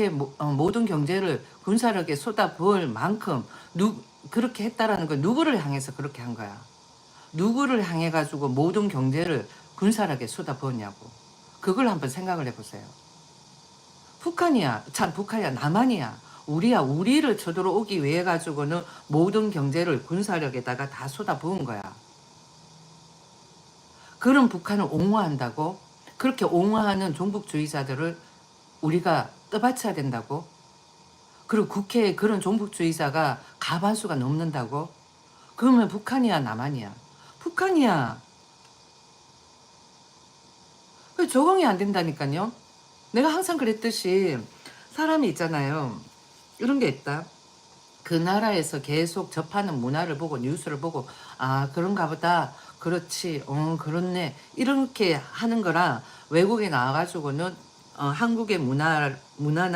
그렇게 모, 어, 모든 경제를 군사력에 쏟아부을 만큼 누, 그렇게 했다라는 건 누구를 향해서 그렇게 한 거야? 누구를 향해 가지고 모든 경제를 군사력에 쏟아부었냐고. 그걸 한번 생각을 해보세요. 북한이야, 참 북한이야, 남한이야. 우리야, 우리를 쳐들어오기 위해 가지고는 모든 경제를 군사력에다가 다 쏟아부은 거야. 그런 북한을 옹호한다고? 그렇게 옹호하는 종북주의자들을 우리가 떠받쳐야 된다고? 그리고 국회에 그런 종북주의자가 가반수가 넘는다고? 그러면 북한이야, 남한이야? 북한이야. 그 적응이 안 된다니까요. 내가 항상 그랬듯이 사람이 있잖아요. 이런 게 있다. 그 나라에서 계속 접하는 문화를 보고 뉴스를 보고 아 그런가 보다 그렇지 어 그렇네 이렇게 하는 거랑 외국에 나와가지고는 어, 한국의 문화 문화나